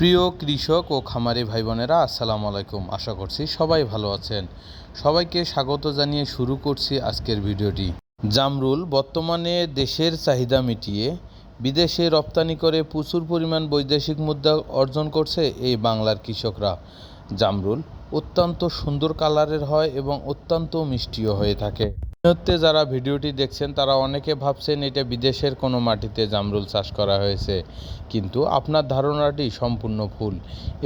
প্রিয় কৃষক ও খামারি ভাই বোনেরা আসসালামু আলাইকুম। আশা করছি সবাই ভালো আছেন। সবাইকে স্বাগত জানিয়ে শুরু করছি আজকের ভিডিওটি। জামরুল বর্তমানে দেশের চাহিদা মিটিয়ে বিদেশে রপ্তানি করে প্রচুর পরিমাণ বৈদেশিক মুদ্রা অর্জন করছে এই বাংলার কৃষকরা। জামরুল অত্যন্ত সুন্দর কালারের হয় এবং অত্যন্ত মিষ্টিও হয়ে থাকে। মুহূর্তে যারা ভিডিওটি দেখছেন, তারা অনেকে ভাবছেন এটা বিদেশের কোনো মাটিতে জামরুল চাষ করা হয়েছে। কিন্তু আপনার ধারণাটি সম্পূর্ণ ভুল।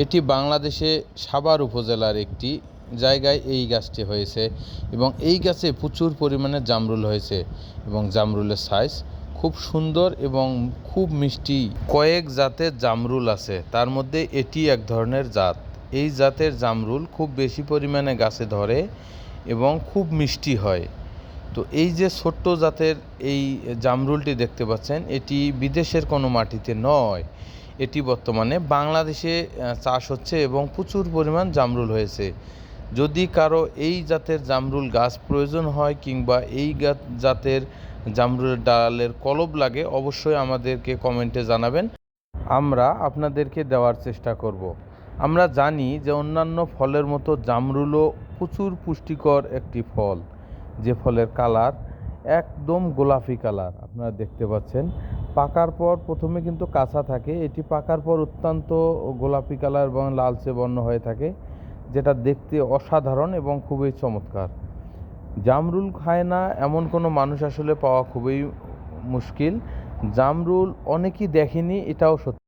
এটি বাংলাদেশে সাভার উপজেলার একটি জায়গায় এই গাছটি হয়েছে এবং এই গাছে প্রচুর পরিমাণে জামরুল হয়েছে এবং জামরুলের সাইজ খুব সুন্দর এবং খুব মিষ্টি। কয়েক জাতের জামরুল আছে, তার মধ্যে এটি এক ধরনের জাত। এই জাতের জামরুল খুব বেশি পরিমাণে গাছে ধরে এবং খুব মিষ্টি হয়। তো এই যে ছোট্ট জাতের এই জামরুলটি দেখতে পাচ্ছেন, এটি বিদেশের কোনো মাটিতে নয়। এটি বর্তমানে বাংলাদেশে চাষ হচ্ছে এবং প্রচুর পরিমাণ জামরুল হয়েছে। যদি কারও এই জাতের জামরুল গাছ প্রয়োজন হয় কিংবা এই জাতের জামরুলের ডালের কলব লাগে, অবশ্যই আমাদেরকে কমেন্টে জানাবেন। আমরা আপনাদেরকে দেওয়ার চেষ্টা করব। আমরা জানি যে অন্যান্য ফলের মতো জামরুলও প্রচুর পুষ্টিকর একটি ফল। যে ফলের কালার একদম গোলাপি কালার, আপনারা দেখতে পাচ্ছেন। পাকার পর প্রথমে কিন্তু কাঁচা থাকে। এটি পাকার পর অত্যন্ত গোলাপি কালার এবং লালচে বর্ণ হয়ে থাকে, যেটা দেখতে অসাধারণ এবং খুবই চমৎকার। জামরুল খায় না এমন কোনো মানুষ আসলে পাওয়া খুবই মুশকিল। জামরুল অনেকেই দেখেনি, এটাও সত্য।